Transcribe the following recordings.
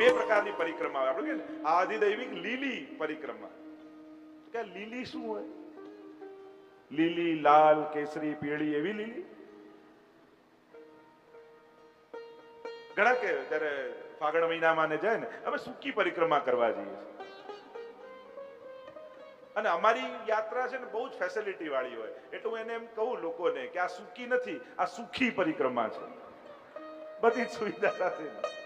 બે પ્રકારની પરિક્રમા આવે. આપણે કે આધિદૈવિક લીલી પરિક્રમા. કે લીલી શું હોય? લીલી, લાલ, કેસરી, પીળી એવી લીલી. ઘણા કે જ્યારે ફાગણ મહિનામાં ને જાય ને, અમે સૂકી પરિક્રમા કરવા જઈએ અને અમારી યાત્રા છે ને બહુ જ ફેસિલિટી વાળી હોય. એટલે હું એને એમ કહું લોકોને કે આ સૂકી નથી, આ સુખી પરિક્રમા છે. બધી સુવિધા સાથે.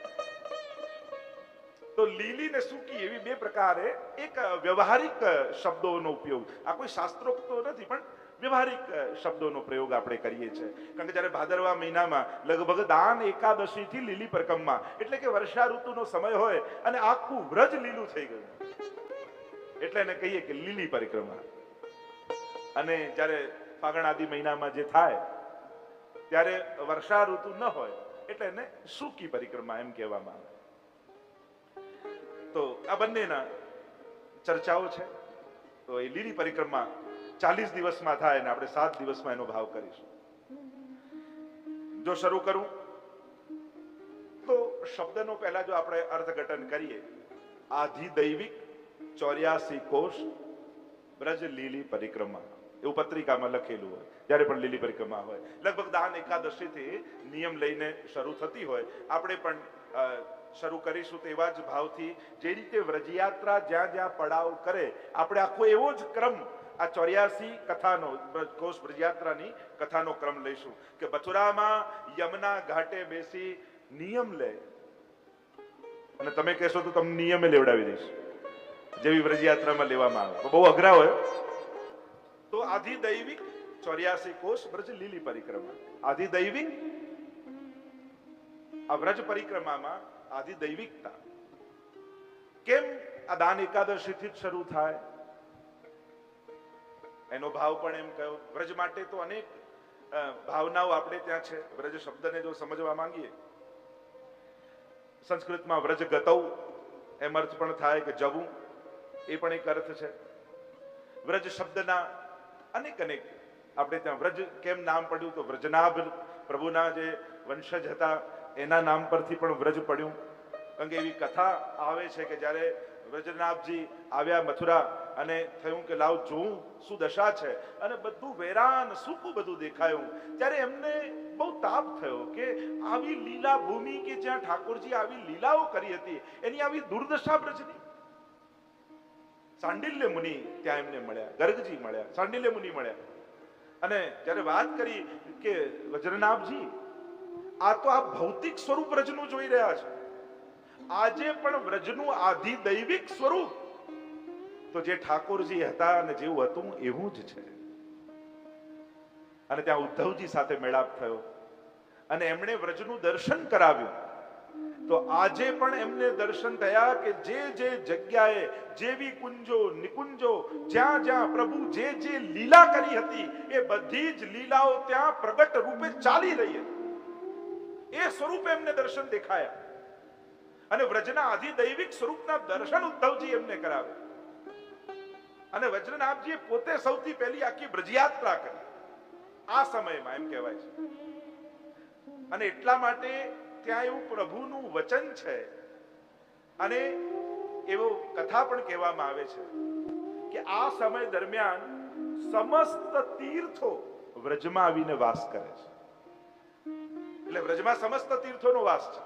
તો લીલી ને સૂકી એવી બે પ્રકારે એક વ્યવહારિક શબ્દોનો ઉપયોગ. આ કોઈ શાસ્ત્રોક્ત નથી, પણ વ્યવહારિક શબ્દોનો પ્રયોગ આપણે કરીએ છીએ. કારણ કે જ્યારે ભાદરવા મહિનામાં લગભગ દાન એકાદશીથી લીલી પરિક્રમા એટલે કે વર્ષા ઋતુનો સમય હોય અને આખું વ્રજ લીલું થઈ ગયું. એટલે એને કહીએ કે લીલી પરિક્રમા. અને જ્યારે ફાગણ આદિ મહિનામાં જે થાય, ત્યારે વર્ષા ઋતુ ન હોય, એટલે એને સૂકી પરિક્રમા એમ કહેવામાં આવે. તો આ બંનેના ચર્ચાઓ છે. તો એ લીલી પરિક્રમા ચાલીસ દિવસમાં થાય ને આપણે સાત દિવસમાં એનો ભાવ કરીશું. જો શરૂ કરું, તો શબ્દનો પહેલા જો આપણે અર્થઘટન કરીએ આધિદૈવિક ચોર્યાસી કોષ બ્રજ લીલી પરિક્રમા. એવું પત્રિકામાં લખેલું હોય, જ્યારે પણ લીલી પરિક્રમા હોય. લગભગ દાન એકાદશીથી નિયમ લઈને શરૂ થતી હોય. આપણે પણ શરૂ કરીશું તેવા જ ભાવથી જે રીતે વ્રજયાત્રા જ્યાં જ્યાં પડાવ કરે, આપણે આખો એવો જ ક્રમ આ ચોર્યાસી કથાનો કોષ વ્રજયાત્રાની કથાનો ક્રમ લઈશું કે મથુરામાં યમના ઘાટે બેસી નિયમ લે. અને તમે કહેશો તો તમને નિયમે લેવડાવી દઈશ, જેવી વ્રજયાત્રામાં લેવામાં આવે. બહુ અઘરા હોય. તો આધિદૈવિક ચોર્યાસી કોષ વ્રજ લીલી પરિક્રમા. આધિદૈવિક આ વ્રજ પરિક્રમામાં આધિદૈવિકતા કેમ આ દાન એકાદશીથી જ શરૂ થાય એનો ભાવ પણ એમ કહ્યો વ્રજ માટે તો અનેક ભાવનાઓ આપણે ત્યાં છે. વ્રજ શબ્દને જો સમજવા માંગીએ, સંસ્કૃતમાં વ્રજ ગતવું એમ અર્થ પણ થાય કે જવું, એ પણ એક અર્થ છે. વ્રજ શબ્દના અનેક અનેક, આપણે ત્યાં વ્રજ કેમ નામ પડ્યું તો વ્રજનાભ પ્રભુના જે વંશજ હતા એના નામ પરથી પણ વ્રજ પડ્યું. કારણ કે એવી કથા આવે છે કે જ્યારે વ્રજનાથજી આવ્યા મથુરા અને થયું કે લાવ જોઉં શું દશા છે અને બધું વેરાન, સૂકું બધું દેખાયું. ત્યારે એમને બહુ તાપ થયો કે આવી લીલા ભૂમિ કે જ્યાં ઠાકોરજી આવી લીલાઓ કરી હતી, એની આવી દુર્દશા બ્રજની સાંડિલ્ય મુનિ ત્યાં એમને મળ્યા, ગર્ગજી મળ્યા, સાંડિલ્ય મુનિ મળ્યા. અને જ્યારે વાત કરી કે વજ્રનાભજી આ તો આ ભૌતિક સ્વરૂપ વ્રજનું જોઈ રહ્યા છે. આજે પણ વ્રજનું આધિ દૈવિક સ્વરૂપ. તો જે ઠાકોરજી હતા અને જેવું હતું એવું જ છે. અને ત્યાં ઉદ્ધવજી સાથે મેળાપ થયો. અને એમણે વ્રજનું દર્શન કરાવ્યું. તો આજે પણ એમને દર્શન થયા કે જે જે જગ્યાએ જેવી કુંજો, નિકુંજો, જ્યાં જ્યાં પ્રભુ જે જે લીલા કરી હતી, એ બધી જ લીલાઓ ત્યાં પ્રગટ રૂપે ચાલી રહી હતી. એ સ્વરૂપે એમને દર્શન દેખાયા. અને વ્રજના આધિદૈવિક સ્વરૂપના દર્શન ઉદ્ધવજી એમને કરાવે. અને વજ્રનાભજીએ પોતે સૌથી પહેલી આખી બ્રજયાત્રા કરી. આ સમયમાં એમ કહેવાય છે. અને એટલા માટે ત્યાં એવું પ્રભુનું વચન છે. અને એવો કથા પણ કહેવામાં આવે છે કે આ સમય દરમિયાન સમસ્ત તીર્થો વ્રજમાં આવીને વાસ કરે છે. એટલે વ્રજમાં સમસ્ત તીર્થોનો વાસ છે.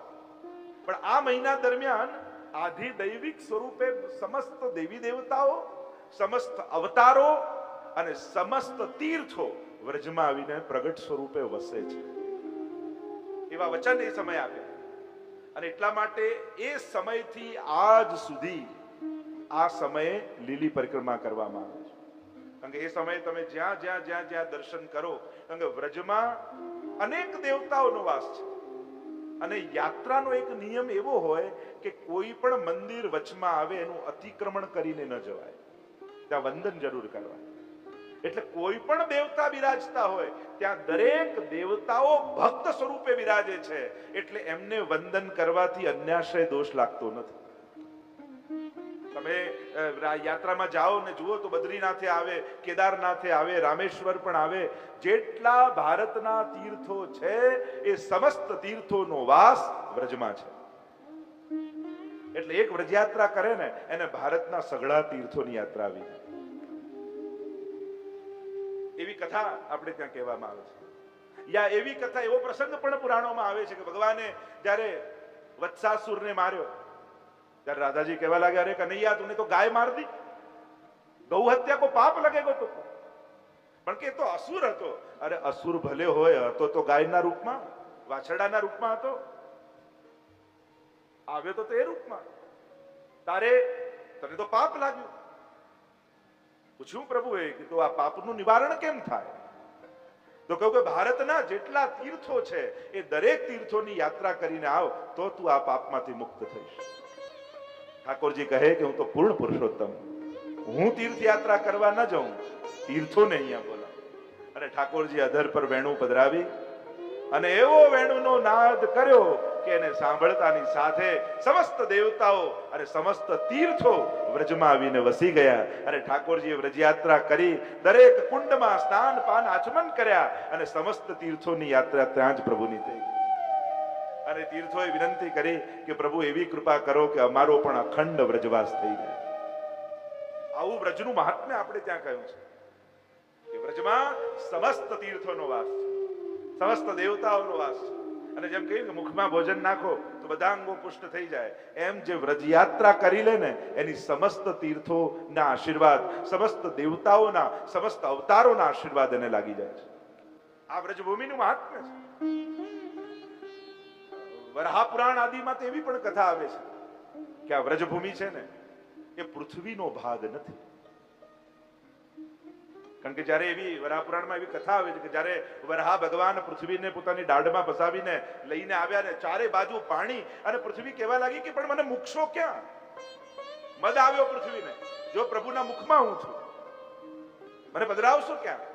પણ આ મહિના દરમિયાન આધિ દૈવિક સ્વરૂપે સમસ્ત દેવી દેવતાઓ, સમસ્ત અવતારો અને સમસ્ત તીર્થો વ્રજમાં આવીને પ્રગટ સ્વરૂપે વસે છે. એવા વચન એ સમય આપ્યા અને એટલા માટે એ સમયથી આજ સુધી આ સમયે લીલી પરિક્રમા કરવામાં આવે છે. કારણ કે એ સમયે તમે જ્યાં જ્યાં જ્યાં જ્યાં દર્શન કરો, કારણ કે વ્રજમાં અનેક દેવતાઓનો વાસ છે. અને યાત્રાનો એક નિયમ એવો હોય કે કોઈ પણ મંદિર વચમાં આવે એનું અતિક્રમણ કરીને ન જવાય. ત્યાં વંદન જરૂર કરવા એટલે કોઈ પણ દેવતા બિરાજતા હોય, ત્યાં દરેક દેવતાઓ ભક્ત સ્વરૂપે બિરાજે છે. એટલે એમને વંદન કરવાથી અન્યાશય દોષ લાગતો નથી. તમે યાત્રામાં જાઓ ને જુઓ તો બદ્રીનાથે આવે, કેદારનાથે આવે, રામેશ્વર પણ આવે. જેટલા ભારતના તીર્થો છે, એ સમસ્ત તીર્થોનો વાસ વ્રજમાં છે. એટલે એક વ્રજયાત્રા કરે ને, એને ભારતના સઘળા તીર્થોની યાત્રા આવી. એવી કથા આપણે ત્યાં કહેવામાં આવે છે. યા એવી કથા, એવો પ્રસંગ પણ પુરાણોમાં આવે છે કે ભગવાને જ્યારે વત્સાસુરને માર્યો ત્યારે રાધાજી કહેવા લાગ્યા અરે કનૈયા તું તો ગાય માર દી ગૌ હત્યા કો પાપ લગેગો તો પણ કે તો અસુર હતો અરે અસુર ભલે હોય હતો તો ગાયના રૂપમાં વાછરડાના રૂપમાં હતો આવ્યો તો તે રૂપમાં તારે તને તો પાપ લાગ્યું પૂછ્યું પ્રભુએ કે તો આ પાપનું નિવારણ કેમ થાય? તો કહ્યું કે ભારતના જેટલા તીર્થો છે, એ દરેક તીર્થોની યાત્રા કરીને આવ, તો તું આ પાપમાંથી મુક્ત થઈશ. ઠાકોરજી કહે કે હું તો પૂર્ણ પુરુષોત્તમ. હું તીર્થયાત્રા કરવા ન જાઉં. તીર્થોને અહીંયા બોલા અને ઠાકોરજી અધર પર વેણું પધરાવી અને એવો વેણુનો નાદ કર્યો કે એને સાંભળતાની સાથે સમસ્ત દેવતાઓ અને સમસ્ત તીર્થો વ્રજમાં આવીને વસી ગયા. અને ઠાકોરજીએ વ્રજયાત્રા કરી, દરેક કુંડમાં સ્નાન પાન આચમન કર્યા અને સમસ્ત તીર્થોની યાત્રા ત્યાં જ પ્રભુની થઈ અને તીર્થોએ વિનંતી કરી કે પ્રભુ એવી કૃપા કરો કે અમારો પણ અખંડ વ્રજવાસ થઈ જાય. આવું વ્રજનું મહાત્મ્ય આપણે ત્યાં કહ્યું છે કે વ્રજમાં સમસ્ત તીર્થોનો વાસ સમસ્ત દેવતાઓનો વાસ અને જેમ કહીએ કે મુખમાં ભોજન નાખો તો બધા અંગો પુષ્ટ થઈ જાય. એમ જે વ્રજ યાત્રા કરી લે ને, એની સમસ્ત તીર્થોના આશીર્વાદ, સમસ્ત દેવતાઓના, સમસ્ત અવતારોના આશીર્વાદ એને લાગી જાય છે. આ વ્રજભૂમિનું મહાત્મ્ય છે. વરાહ પુરાણ આદિમાં તો એવી પણ કથા આવે છે કે આ વ્રજભૂમિ છે ને, એ પૃથ્વીનો ભાગ નથી. કારણ કે જ્યારે એવી વરાહપુરાણમાં એવી કથા આવે છે કે જ્યારે વરાહ ભગવાન પૃથ્વીને પોતાની દાઢમાં ફસાવીને લઈને આવ્યા ને, ચારે બાજુ પાણી અને પૃથ્વી કહેવા લાગી કે પણ મને મૂકશો ક્યાં? મદ આવ્યો પૃથ્વીને. જો પ્રભુના મુખમાં હું છું, મને પધરાવશો ક્યાં?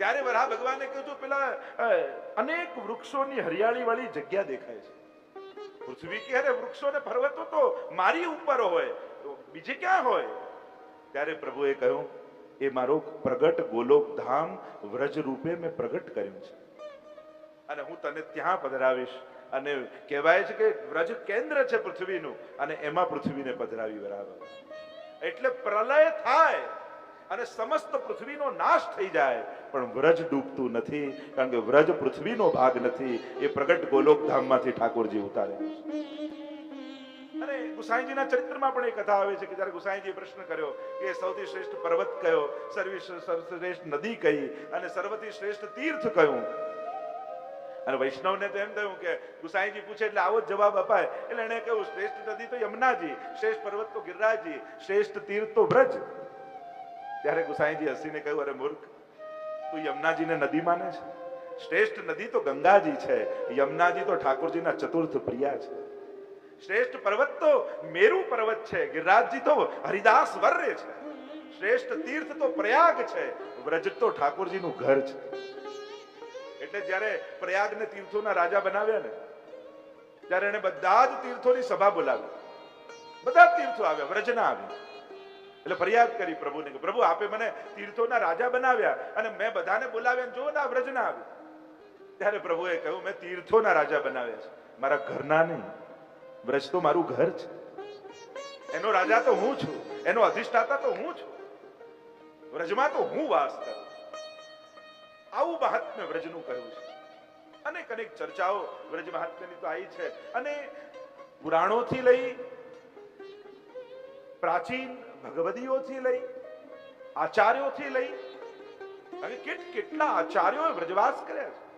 ત્યારે વરા ભગવાને કહ્યું પેલા અ, અનેક વૃક્ષોની હરિયાળી વાળી જગ્યા દેખાય છે. પૃથ્વી કે અરે વૃક્ષો ને પર્વતો તો મારી ઉપર હોય તો બીજે ક્યાં હોય? ત્યારે પ્રભુએ કહ્યું એ મારો પ્રગટ ગોલોક ધામ વ્રજ રૂપે મેં પ્રગટ કર્યું છે. અને હું તને ત્યાં પધરાવીશ. અને કહેવાય છે કે વ્રજ કેન્દ્ર છે પૃથ્વીનું અને એમાં પૃથ્વીને પધરાવી બરાબર એટલે પ્રલય થાય. અને સમસ્ત પૃથ્વીનો નાશ થઈ જાય. પણ વ્રજ ડૂબતું નથી, કારણ કે વ્રજ પૃથ્વીનો ભાગ નથી. એ પ્રગટ ગોલોક ધામમાંથી ઠાકોરજી ઉતારે અને ગુસાઈજીના ચરિત્રમાં પણ એ કથા આવે છે કે જ્યારે ગુસાઈજીએ પ્રશ્ન કર્યો કે સૌથી શ્રેષ્ઠ પર્વત કયો? સર્વી શ્રેષ્ઠ નદી કઈ? અને સર્વથી શ્રેષ્ઠ તીર્થ કયું? અને વૈષ્ણવને તો એમ થયું કે ગુસાઈજી પૂછે એટલે આવો જ જવાબ અપાય. એટલે એને કહ્યું, શ્રેષ્ઠ નદી તો યમુનાજી, શ્રેષ્ઠ પર્વત તો ગિરરાજી શ્રેષ્ઠ તીર્થ તો વ્રજ. ત્યારે ગુસાઈજી હસીને કહ્યું, અરે મૂર્ખ, તું યમુનાજીને નદી માને છે? શ્રેષ્ઠ નદી તો ગંગાજી છે, યમુનાજી તો ઠાકોરજીના ચતુર્થ પ્રિયા છે. શ્રેષ્ઠ પર્વત તો મેરુ પર્વત છે, ગિરિરાજજી તો હરિદાસ વર્ય છે. શ્રેષ્ઠ તીર્થ તો પ્રયાગ છે, વ્રજ તો ઠાકોરજીનું ઘર છે. એટલે જ્યારે પ્રયાગને તીર્થોના રાજા બનાવ્યા ને, ત્યારે એને બધા જ તીર્થોની સભા બોલાવી. બધા તીર્થો આવ્યા, વ્રજના આવ્યા. એટલે ફરિયાદ કરી પ્રભુને પ્રભુ, આપે મને તીર્થોના રાજા બનાવ્યા અને મેં બધાને બોલાવ્યા જો ના વ્રજના આવ્યું ત્યારે પ્રભુએ કહ્યું, મેં તીર્થોના રાજા બનાવ્યા છે. મારા ઘરના નહીં. વ્રજ તો મારું ઘર છે. એનો રાજા તો હું છું. એનો અધિષ્ઠાતા તો હું છું. વ્રજમાં તો હું વાસ કરું. આવું મહાત્મ્ય વ્રજનું કહ્યું છે. અનેક અનેક ચર્ચાઓ વ્રજ મહાત્મ્યની તો આવી છે. અને પુરાણોથી લઈ પ્રાચીન ભગવદીઓથી લઈ, આચાર્યોથી લઈ, અને કેટ કેટલા આચાર્યોએ વ્રજવાસ કર્યા છે.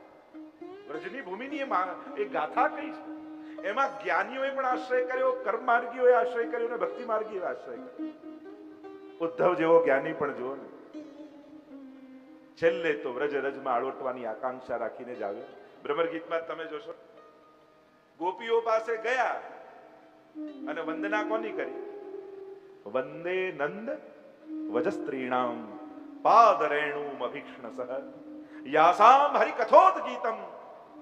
વ્રજની ભૂમિની એ ગાથા કઈ છે? એમાં જ્ઞાનીઓએ પણ આશ્રય કર્યો કર્મ માર્ગીઓએ આશ્રય કર્યો અને ભક્તિ માર્ગીઓએ આશ્રય કર્યો. ઉદ્ધવ જેવો જ્ઞાની પણ જુઓ ને. છેલ્લે તો વ્રજ રજમાં આળોટવાની આકાંક્ષા રાખીને જ આવ્યો. બ્રહ્મર ગીતમાં તમે જોશો. ગોપીઓ પાસે ગયા અને વંદના કોની કરી? વંદે નંદ વજસ્ત્રીણામ પાદરેણુમ અભિક્ષણ સહ યાસામ હરિકથોદ ગીતમ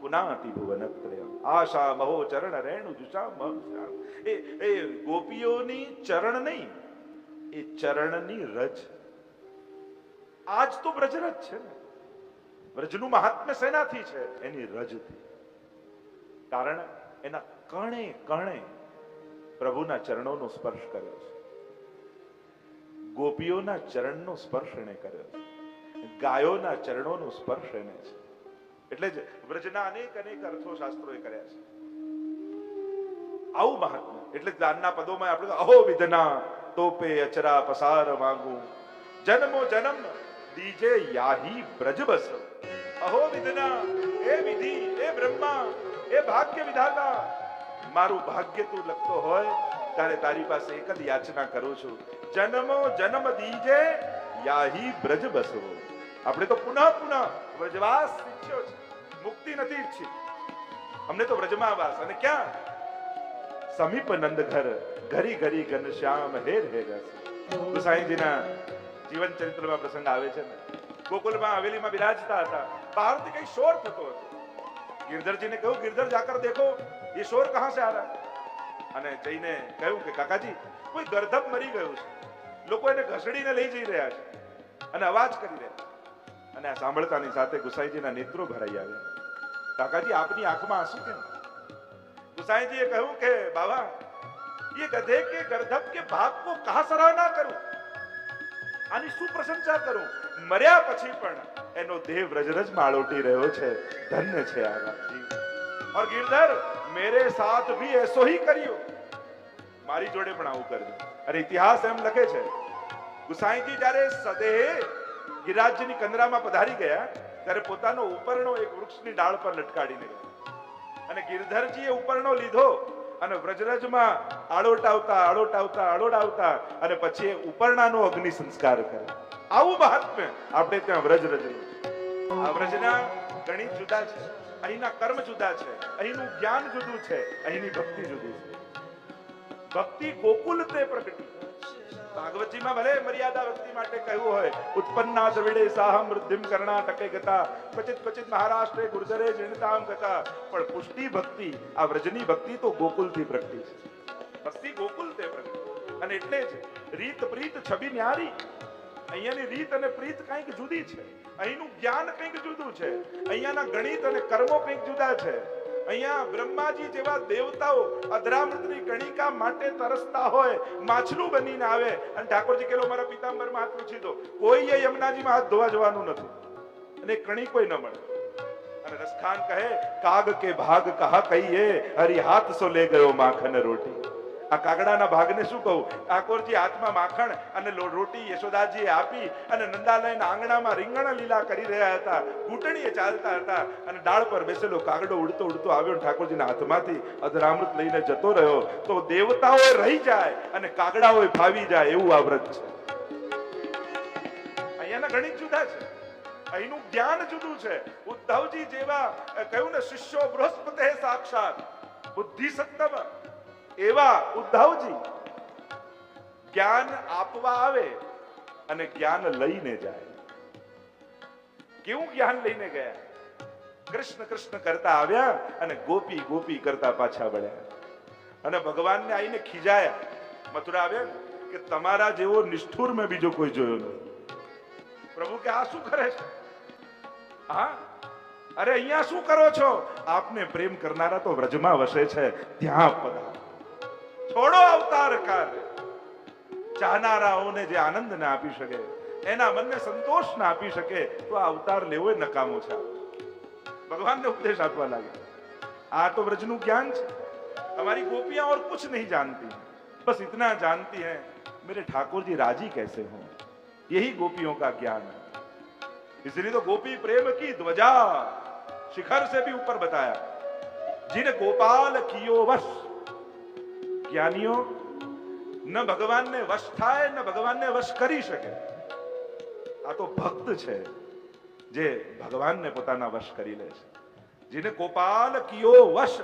પુનાતિ ભુવનત્રય આશા મહો ચરણ રેણુ જુષા મહશ્યામ. એ એ ગોપીઓની ચરણ નહીં એ ચરણની રજ આજ તો બ્રજરજ છે ને વ્રજનું મહાત્મ્ય સેનાથી છે એની રજથી કારણ એના કણે કણે પ્રભુના ચરણોનો સ્પર્શ કર્યો છે ગોપીઓના ચરણનો સ્પર્શ એને કર્યો છે. ગાયોના ચરણોનો સ્પર્શ એને છે. એટલે જ વ્રજના અનેક અનેક અર્થો શાસ્ત્રોએ કર્યા છે. આવું મહાત્મા, એટલે દાનના પદોમાં આપણે અહો વિધના, તોપે અચરા પસાર માંગુ જન્મો જન્મ, દીજે યાહી બ્રજ બસ. અહો વિધના, એ વિધિ, એ બ્રહ્મા, એ ભાગ્ય વિધાતા. મારું ભાગ્ય તું લખતો હોય, ત્યારે તારી પાસે એક જ યાચના કરું છું. જન્મો જન્મ દીજે યાહી બ્રજ બસો. આપણે તો પુનઃ પુનઃ વ્રજવાસ ઈચ્છ્યો છે. મુક્તિ નથી ઈચ્છી. અમને તો વ્રજમાં વાસ. અને ક્યાં? સમીપ નંદ ઘર ઘરી ઘરી ઘનશ્યામ હેર હેર ગુસાઈજીના જીવન ચરિત્રમાં પ્રસંગ આવે છે ને. ગોકુલમાં હવેલીમાં બિરાજતા હતા. બહારથી કઈ શોર થતો હતો. ગિરધરજીને કહ્યું, ગિરધર, જાકર દેખો, એ શોર કહા સે આ અને જઈને કહ્યું કે, કાકાજી કોઈ ગરધમ મરી ગયું છે. લોકો એને ઘસડીને લઈ જઈ રહ્યા છે. અને અવાજ કરી રહ્યા અને આ સાંભળતાની સાથે ગુસાઈજીના નેત્રો ભરાઈ આવ્યા. કાકાજી, આપની આંખમાં આંસુ કેમ? ગુસાઈજીએ કહ્યું કે બાબા ये गधे के गर्दभ के ભાગ को કહા સરાહના કરું? આની શું પ્રશંસા કરું? મર્યા પછી પણ એનો દેહ વ્રજરજ માળોટી રહ્યો છે. ધન્ય છે આ વાતજી और गिरधर मेरे साथ भी ऐसो ही करियो મારી જોડે પણ આવું કરજો. અને ઇતિહાસ એમ લખે છે ગુસાઈજી જ્યારે સદેહ ગિરાજની કંદરામાં પધારી ગયા, ત્યારે પોતાનો ઉપરણો એક વૃક્ષની ડાળ પર લટકાડીને ગયા. અને ગિરધરજીએ ઉપરણો લીધો અને વ્રજરજમાં આળોટાવતા આળોટાવતા આળોટાવતા અને પછી ઉપરણાનો અગ્નિ સંસ્કાર કર્યો. આવું મહાત્મ્ય આપણે ત્યાં વ્રજરજ આ વ્રજના ગણિત જુદા છે, અહીંના કર્મ જુદા છે, અહીંનું જ્ઞાન જુદું છે, અહીંની ભક્તિ જુદી છે. ભક્તિ ગોકુલ તે પ્રગટી. ભાગવતજીમાં ભલે મર્યાદા વ્યક્તિ માટે કહ્યું હોય, ઉત્પન્ના દ્રવિડે સાહમ વૃદ્ધિમ કર્ણાટકે ગતા. ક્વચિત ક્વચિત મહારાષ્ટ્રે ગુર્જરે જીણતામ ગતા. પણ પુષ્ટિ ભક્તિ, આ વ્રજની ભક્તિ તો ગોકુલથી પ્રગટી ભક્તિ ગોકુલ તે પ્રગટી. અને એટલે જ રીત પ્રીત છબી ન્યારી. અહીંયાની રીત અને પ્રીત કંઈક જુદી છે. અહીંનું જ્ઞાન કંઈક જુદું છે. અહીંયાના ગણિત અને કર્મો કંઈક જુદા છે. અહીંયા બ્રહ્માજી જેવા દેવતાઓ અધરામૃતની કણિકા માટે તરસતા હોય, માછલું બનીને આવે. અને ઠાકોરજી કેલો મારા પિતાંબરમાં હાથ પૂછી દો. કોઈએ યમુનાજીમાં હાથ ધોવા જવાનું નથી અને કણી કોઈ ન મળે. અને રસખાન કહે, કાગ કે ભાગ કહા કહીએ? હરી હાથ સો લે ગયો માખન રોટી. આ કાગડાના ભાગને શું કહું? ઠાકોરજી હાથમાં માખણ અને રોટી યશોદાજીએ આપી અને નંદાલયના આંગણામાં રીંગણા લીલા કરી રહ્યા હતા. ઘૂંટણીએ ચાલતા હતા અને ડાળ પર બેસેલો કાગડો ઉડતો ઉડતો આવ્યો ઠાકોરજીના હાથમાંથી અધરામૃત લઈને જતો રહ્યો. તો દેવતાઓએ રહી જાય અને કાગડાઓએ ભાવી જાય એવું આ વ્રત છે. અહીંયાના ગણિત જુદા છે. અહીંનું જ્ઞાન જુદું છે. ઉદ્ધવજી જેવા કહ્યું ને, શિષ્યો બૃહસ્પતે સાક્ષાત બુદ્ધિ સત્તમ એવા ઉદ્ધવજી, જ્ઞાન આપવા આવે અને જ્ઞાન લઈને જાય. કેવું જ્ઞાન લઈને ગયા? કૃષ્ણ કૃષ્ણ કરતા આવ્યા અને ગોપી ગોપી કરતા પાછા વળ્યા. અને ભગવાનને આવીને ખીજાયા. મથુરા આવ્યા કે તમારા જેવો નિષ્ઠુર મેં બીજો કોઈ જોયો નથી પ્રભુ કે, આ શું કરે છે? હા? અરે, અહીંયા શું કરો છો? આપને પ્રેમ કરનારા તો વ્રજમાં વસે છે. ત્યાં પધારો. છોડો અવતાર કાર્ય ચાહનારાઓને જે આનંદ ના આપી શકે એના મનને સંતોષ ના આપી શકે તો આ અવતાર લેવો એ નકામો છે ભગવાનને ઉપદેશ આપવા લાગે આ તો વ્રજનું જ્ઞાન છે हमारी गोपियां और कुछ नहीं जानती बस इतना जानती हैं मेरे ठाकुर जी राजी कैसे हों यही गोपियों का ज्ञान है इसलिए तो गोपी प्रेम की ध्वजा शिखर से भी ऊपर बताया जिन गोपाल कियो वश જ્ઞાનીઓ, ન ભગવાનને વશ થાય, ન ભગવાનને વશ કરી શકે. આ તો ભક્ત છે જે ભગવાનને પોતાના વશ કરી લે છે. જેને કોપાલ કિયો વશ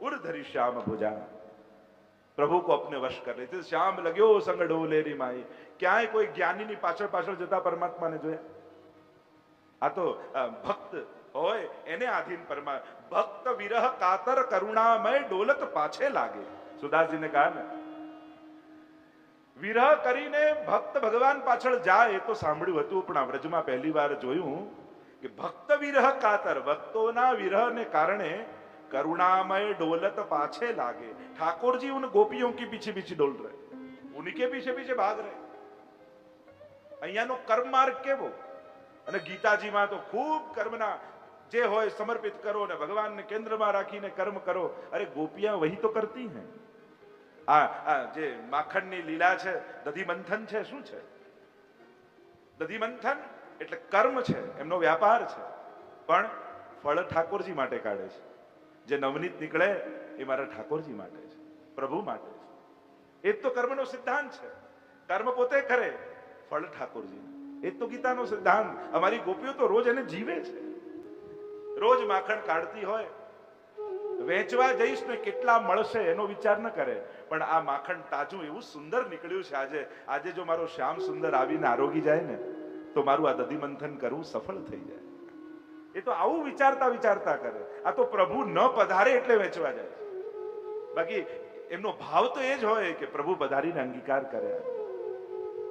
ઉર્ધરી શ્યામ ભુજા. પ્રભુ કોપને વશ કરે છે શ્યામ લગ્યો સંગડો લેરી માઈ. ક્યાંય કોઈ જ્ઞાનીની પાછળ પાછળ જતા પરમાત્માને જોયા. આ તો ભક્ત હોય એને આધીન પરમા ભક્ત વિરહ કાતર કરુણામય ડોલત પાછે લાગે. સુદાસજીને કહા ને, વિરહ કરીને ભક્ત ભગવાન પાછળ જાય એ તો સાંભળ્યું હતું, પણ આ વ્રજમાં પહેલી વાર જોયું કે ભક્ત વિરહ કાતર, ભક્તોના વિરહ ને કારણે કરુણામય ડોલત પાછે લાગે. ઠાકોરજી ઉન ગોપીઓ કે પીછે પીછે ડોલ રહે. ઉનકે પીછે પીછે ભાગ રહે. અહીંયાનો કર્મ માર્ગ કેવો? અને ગીતાજીમાં તો ખૂબ કર્મના જે હોય સમર્પિત કરો ને ભગવાનને કેન્દ્રમાં રાખીને કર્મ કરો. અરે ગોપિયા વહી તો કરતી હે. આ જે માખણની લીલા છે દધી મંથન છે, શું છે? દધી મંથન એટલે કર્મ છે, એમનો વ્યાપાર છે. પણ ફળ ઠાકોરજી માટે કાઢે છે. જે નવનીત નીકળે એ મારા ઠાકોરજી માટે છે, પ્રભુ માટે છે. એ જ તો કર્મનો સિદ્ધાંત છે. કર્મ પોતે કરે, ફળ ઠાકોરજી. એ જ તો ગીતાનો સિદ્ધાંત. અમારી ગોપીઓ તો રોજ એને જીવે છે. રોજ માખણ કાઢતી હોય, વેચવા જઈશ ને કેટલા મળશે એનો વિચાર ન કરે. પણ આ માખણ તાજું એવું સુંદર નીકળ્યું છે આજે. આજે જો મારો શ્યામ સુંદર આવીને આરોગી જાય ને, તો મારું આ દધી મંથન કરવું સફળ થઈ જાય. એ તો આવું વિચારતા વિચારતા કરે. આ તો પ્રભુ ન પધારે એટલે વેચવા જાય. બાકી એમનો ભાવ તો એ જ હોય કે પ્રભુ પધારીને અંગીકાર કરે.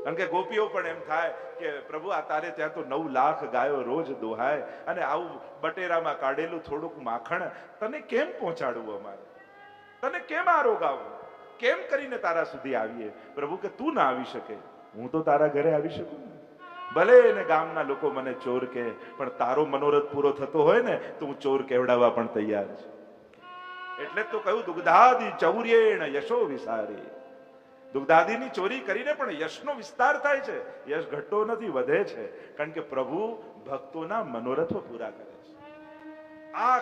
કારણ કે ગોપીઓ પણ એમ થાય કે પ્રભુ, આ તારે ત્યાં તો નવ લાખ ગાયો રોજ દોહાય અને આવું બટેરામાં કાઢેલું થોડુંક માખણ, તને કેમ પહોંચાડવું અમારે? તને કેમ આરોગાવું કેમ કરીને તારા સુધી આવીએ? પ્રભુ કે તું ના આવી શકે. હું તો તારા ઘરે આવી શકું ભલે એને ગામના લોકો મને ચોર કહે, પણ તારો મનોરથ પૂરો થતો હોય ને, તો હું ચોર કેવડાવવા પણ તૈયાર છું. એટલે તો કહ્યું, દુગ્ધાદી ચૌર્યેણ યશો વિસારી. દુગ્ધાદીની ચોરી કરીને પણ યશનો વિસ્તાર થાય છે. યશ ઘટતો નથી, વધે છે. કારણ કે પ્રભુ ભક્તોના મનોરથો પૂરા કરે છે. આ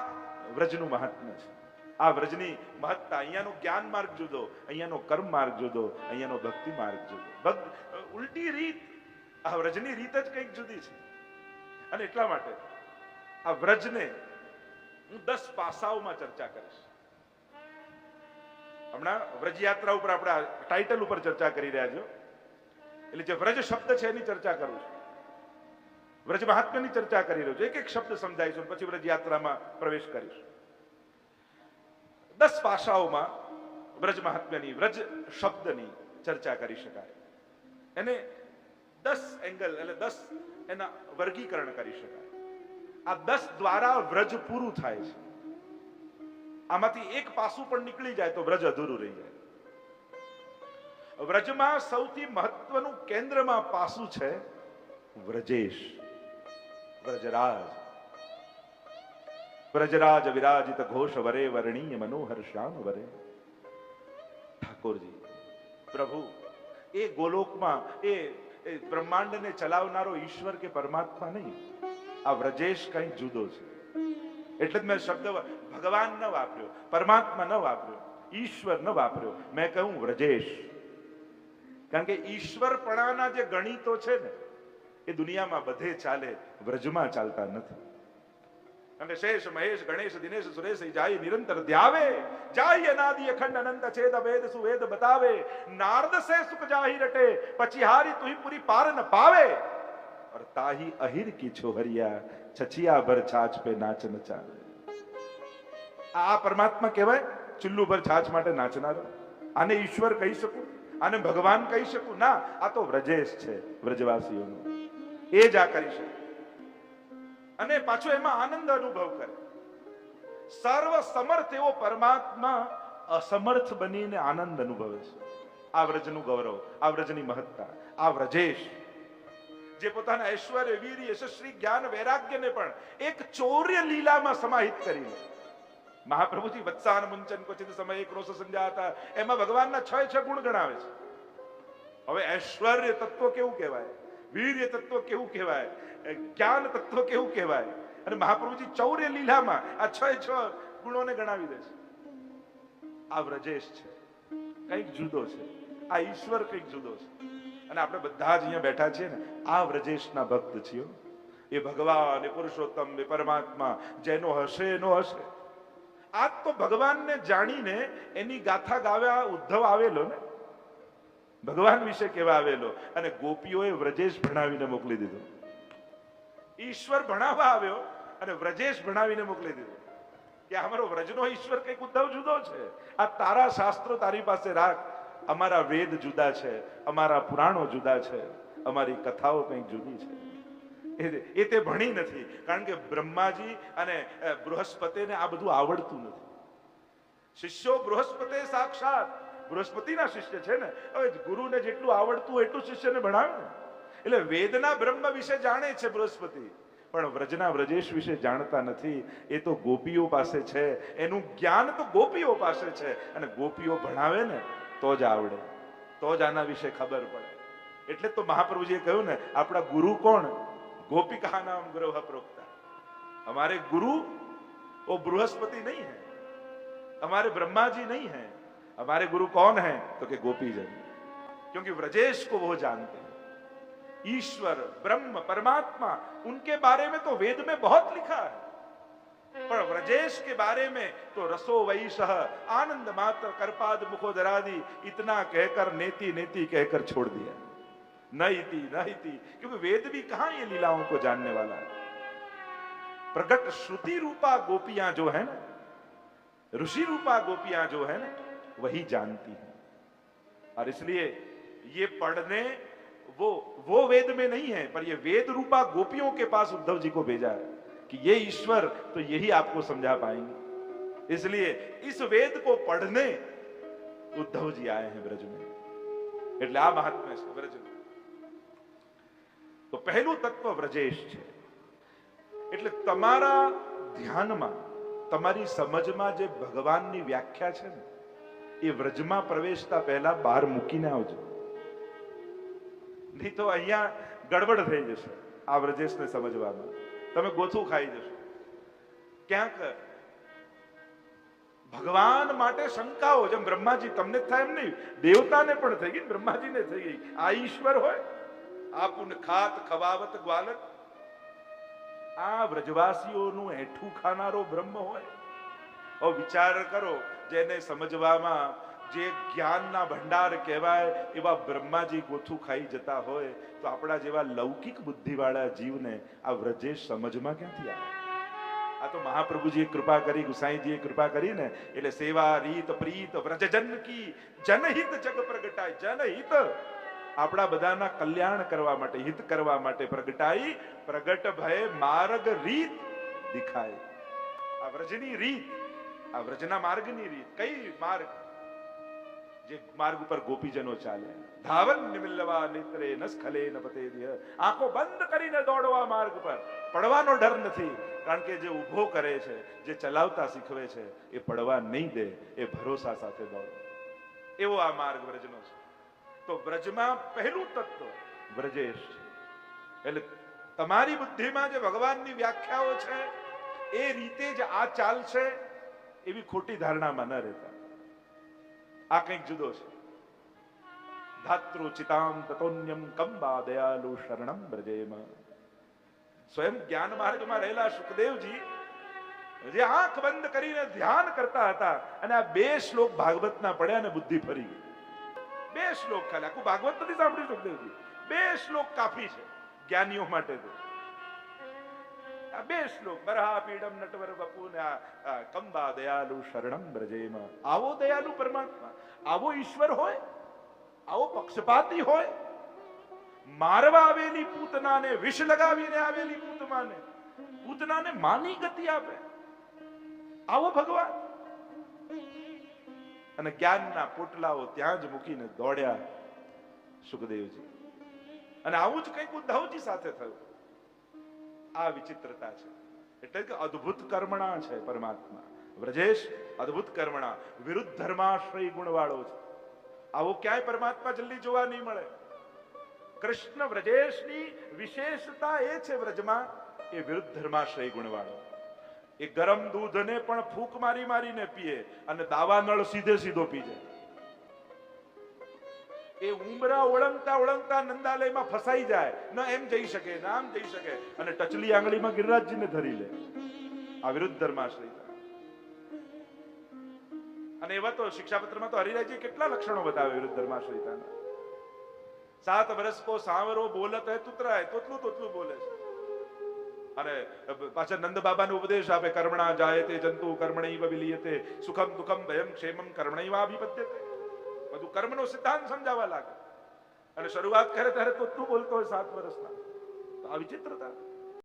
વ્રજનું મહાત્મ્ય છે. આ વ્રજની મહત્તા, અહીંયાનો જ્ઞાન માર્ગ જુદો, અહીંયાનો કર્મ માર્ગ જુદો, અહીંયાનો ભક્તિ માર્ગ જુદો. ભક્ત ઉલટી રીત, આ વ્રજની રીત જ કંઈક જુદી છે. અને એટલા માટે આ વ્રજને હું દસ પાસાઓમાં ચર્ચા કરીશ. હમણાં વ્રજ યાત્રા ઉપર આપણે ટાઇટલ ઉપર ચર્ચા કરી રહ્યા છો એટલે જે વ્રજ શબ્દ છે એની ચર્ચા કરું છું. વ્રજ મહાત્મ્યની ચર્ચા કરી રહ્યો છું. એક એક શબ્દ સમજાવીશું પછી વ્રજ યાત્રામાં પ્રવેશ કરીશું. દસ પાસાઓમાં વ્રજ મહાત્મ્યની, વ્રજ શબ્દની ચર્ચા કરી શકાય. એને દસ એંગલ એટલે દસ એના વર્ગીકરણ કરી શકાય. આ દસ દ્વારા વ્રજ પૂરું થાય છે. આમાંથી એક પાસું પણ નીકળી જાય તો વ્રજ અધૂરું રહી જાય. વ્રજમાં સૌથી મહત્વનું કેન્દ્રમાં પાસું છે વ્રજેશ. વ્રજરાજ. વ્રજરાજ વિરાજિત ઘોષ વરે વર્ણીય મનોહર શ્યામ વરે. ઠાકોરજી, પ્રભુ, એ ગોલોકમાં, એ બ્રહ્માંડને ચલાવનારો ઈશ્વર કે પરમાત્મા નહીં? આ વ્રજેશ કંઈ જુદો છે. એટલે જ મેં શબ્દ ભગવાન ન વાપર્યો પરમાત્મા ન વાપર્યો ઈશ્વર ન વાપર્યો મેં કહ્યું વ્રજેશ કારણ કે ઈશ્વરપણાના જે ગણિતો છે ને એ દુનિયામાં બધે ચાલે વ્રજમાં ચાલતા નથી અને શેષ મહેશ ગણેશ દિનેશ સુરેશ જાય નિરંતર ધ્યાવે જાય અનાદિ અખંડ અનંત છેદ વેદ સુવેદ બતાવે નારદ સે સુખ જાહી રટે પછી હારી તુહી પૂરી પાર ન પાવે और ताही अहिर की छोहरिया છછિયા ભર છાછ પે નાચ ન આ પરમાત્મા કહેવાય ચુલ્લુ ભર છાછ માટે નાચનારો. આને ઈશ્વર કહી શકું? આને ભગવાન કહી શકું? ના, આ તો વ્રજેશ છે, વ્રજવાસીઓનો. એ જ આ કરી શકે. અને પાછો એમાં આનંદ અનુભવ કરે. સર્વ સમર્થ એવો પરમાત્મા અસમર્થ બનીને આનંદ અનુભવે છે. આ વ્રજનું ગૌરવ, આ વ્રજની મહત્તા, આ વ્રજેશ. જે પોતાના ઐશ્વર્ય, વીર, યશસ્વી, જ્ઞાન, વૈરાગ્યને પણ એક ચૌર્ય લીલામાં સમાહિત કરી મહાપ્રભુજી વત્સાન મુંચન ક્વચિત સમય એક રોષ સંજાતા. એમાં ભગવાનના છ છ ગુણ ગણાવે છે. હવે ઐશ્વર્ય તત્વ કેવું કહેવાય? વીર્ય તત્વ કેવું કહેવાય? જ્ઞાન તત્વ કેવું કહેવાય? અને મહાપ્રભુજી ચૌર્ય લીલામાં આ છ છ ગુણોને ગણાવી દે છે. આ વ્રજેશ છે. કંઈક જુદો છે. આ ઈશ્વર કંઈક જુદો છે. અને આપણે બધા જ અહીંયા બેઠા છીએ ને, આ વ્રજેશના ભક્ત છીએ એ ભગવાન, એ પુરુષોત્તમ, એ પરમાત્મા, જેનો હશે એનો હશે. આ તો ભગવાનને જાણીને એની ગાથા ગાવ્યા ઉદ્ધવ આવેલો ને. ભગવાન વિશે કેવા આવેલો. અને ગોપીઓએ વ્રજેશ ભણાવીને મોકલી દીધો. ઈશ્વર ભણાવવા આવ્યો અને વ્રજેશ ભણાવીને મોકલી દીધો. કે અમારો વ્રજનો ઈશ્વર કંઈક ઉદ્ધવ જુદો છે. આ તારા શાસ્ત્રો તારી પાસે રાખ. અમારા વેદ જુદા છે, અમારા પુરાણો જુદા છે, અમારી કથાઓ કંઈક જુદી છે. એ- તે ભણી નથી, કારણ કે બ્રહ્માજી અને બૃહસ્પતિને આ બધું આવડતું નથી. શિષ્યો બૃહસ્પતિ સાક્ષાત, બૃહસ્પતિના શિષ્ય છે ને, હવે ગુરુને જેટલું આવડતું એટલું શિષ્યને ભણાવે ને. એટલે વેદના બ્રહ્મ વિશે જાણે છે બૃહસ્પતિ, પણ વ્રજના વ્રજેશ વિશે જાણતા નથી, એ તો ગોપીઓ પાસે છે, એનું જ્ઞાન તો ગોપીઓ પાસે છે, અને ગોપીઓ ભણાવે ને તો જ આવડે તો જ આના વિશે ખબર પડે એટલે તો મહાપ્રભુજીએ કહ્યું ને આપણા ગુરુ કોણ ગોપિકા નામ ગ્રહ પ્રોક્તા हमारे गुरु वो बृहस्पति नहीं है हमारे ब्रह्मा जी नहीं है हमारे गुरु कौन है तो कि गोपी जन क्योंकि व्रजेश को वो जानते हैं ईश्वर ब्रह्म परमात्मा उनके बारे में तो वेद में बहुत लिखा है पर व्रजेश के बारे में तो रसो वही सह, आनंद मात्र करपाद मुखोदरादि, इतना कहकर नेति नेति कहकर छोड़ दिया। न इति न इति क्योंकि वेद भी कहाँ ये लीलाओं को जानने वाला है? प्रकट श्रुति रूपा गोपियाँ जो है ना, ऋषि रूपा गोपियाँ जो है ना, वही जानती हैं। और इसलिए ये पढ़ने, वो वो वेद में नहीं है, पर ये वेद रूपा गोपियों के पास उद्धव जी को भेजा है। कि ये ईश्वर तो यही आपको समझा पाएंगे इसलिए इस वेद को पढ़ने उद्धव जी आए हैं ब्रज में એટલે આ મહાત્મા છે વ્રજ તો પહેલું તત્વ વ્રજેશ છે એટલે તમારા ધ્યાનમાં તમારી સમજમાં જે ભગવાનની વ્યાખ્યા છે ને એ વ્રજમાં પ્રવેશતા પહેલા બહાર મૂકીને આવજો નહીં તો અહીંયા ગડબડ થઈ જશે આ વ્રજેશને સમજવામાં તમે ગોથું ખાઈ જશો. ક્યાંક ભગવાન માટે શંકાઓ, જેમ બ્રહ્માજી, તમને થાય એમ નહીં. દેવતાને પણ થઈ ગઈ બ્રહ્માજીને થઈ ગઈ. આ ઈશ્વર હોય, આપુન ખાત ખવાવત ગ્વાલક આ વ્રજવાસીઓનું હેઠું ખાનારો બ્રહ્મ હોય. વિચાર કરો, જેને સમજવામાં જે જ્ઞાનના ભંડાર કહેવાય, એવા બ્રહ્માજી ગોથું ખાઈ જતા હોય, તો આપણા જેવા લૌકિક બુદ્ધિવાળા જીવને આ વ્રજેશ સમજમાં ક્યાંથી આવે? આ તો મહાપ્રભુજીએ કૃપા કરી, ગુસાઈજીએ કૃપા કરી ને એટલે સેવા રીત પ્રીત વ્રજજન કી, જનહિત જગ પ્રગટાય, જનહિત. આપણા બધાના કલ્યાણ કરવા માટે, હિત કરવા માટે પ્રગટાઈ, પ્રગટ ભય માર્ગ રીત દેખાય. આ વ્રજની રીત, આ વ્રજના માર્ગની રીત, કઈ માર્ગ? જે માર્ગ ઉપર ગોપીજનો ચાલે. ધાવન નિમિલ્લવા નેત્રે ન સ્ખલે ન પતે આંખો બંધ કરીને દોડવા માર્ગ પર. પડવાનો ડર નથી, કારણ કે જે ઊભો કરે છે, જે ચલાવતા શીખવે છે, એ પડવા નહીં દે, એ ભરોસા સાથે દોડે. એવો આ માર્ગ વ્રજનો છે. તો વ્રજમાં પહેલું તત્વ વ્રજેશ છે. એટલે તમારી બુદ્ધિમાં જે ભગવાનની વ્યાખ્યાઓ છે, એ રીતે જ આ ચાલશે એવી ખોટી ધારણામાં ન રહેતા. આ કંઈક જુદો છે. ધાતૃ ચિતામ તતોન્યમ કંબા દયાલુ શરણમ બ્રજેમ. સ્વયં જ્ઞાન માર્ગમાં રહેલા સુખદેવજી જે આંખ બંધ કરીને ધ્યાન કરતા હતા અને આ બે શ્લોક ભાગવતના પડ્યા ને બુદ્ધિ ફરી ગઈ. બે શ્લોક ખાલી. આખું ભાગવત નથી સાંભળ્યું સુખદેવજી. બે શ્લોક કાફી છે જ્ઞાનીઓ માટે તો. બે શ્લોક બરહા પીડમ નટવર વપુના કંબા દયાલુ શરણમ બ્રજેમ આવો દયાલુ પરમાત્મા આવો ઈશ્વર હોય આવો પક્ષપાતી હોય મારવા આવેલી પૂતનાને વિષ લગાવીને આવેલી પૂતમાને પૂતનાને માની ગતિ આપે આવો ભગવાન અને જ્ઞાનના પોટલાઓ ત્યાં જ મૂકીને દોડ્યા સુખદેવજી. અને આવું જ કંઈક ઉદ્ધવજી સાથે થયું. આ વિચિત્રતા છે. એટલે કે અદ્ભુત કર્મણા છે પરમાત્મા. વ્રજેશ, અદ્ભુત કર્મણા. વિરુદ્ધ ધર્માશ્રય ગુણવાળો છે. આવો ક્યાંય પરમાત્મા જલ્દી જોવા નહીં મળે. કૃષ્ણ વ્રજેશની વિશેષતા એ છે વ્રજમાં, એ વિરુદ્ધ ધર્માશ્રય ગુણવાળો. એ ગરમ દૂધને પણ ફૂંક મારી મારીને પીએ અને દાવા નળ સીધે સીધો પી જાય. એ ઉમરા ઓળંગતા ઓળંગતા નંદાલયમાં ફસાઈ જાય. ન એમ જઈ શકે, ન આમ જઈ શકે. અને ટચલી આંગળીમાં ગિરિરાજજીને ધરી લે. આ વિરુદ્ધ ધર્માશ્રય. અને એવા તો શિક્ષાપત્રમાં તો હરિરાયજી કેટલા લક્ષણો બતાવે વિરુદ્ધ ધર્માશ્રયતાના. સાત વર્ષ કો સાવરો બોલત હે તુતરાય, તોતલું તોતલું બોલે છે. અને પાછા નંદ બાબાનો ઉપદેશ આપે, કર્મણા જાય તે જંતુ કર્મણૈવ વિલિયતે, સુખમ દુઃખમ ભયમ ક્ષેમમ કર્મણૈવા અભિપદ્યતે બધું કર્મનો સિદ્ધાંત સમજાવવા લાગે. અને શરૂઆત કરે ત્યારે તો તું બોલતો હોય સાત વર્ષના. તો આ વિચિત્રતા.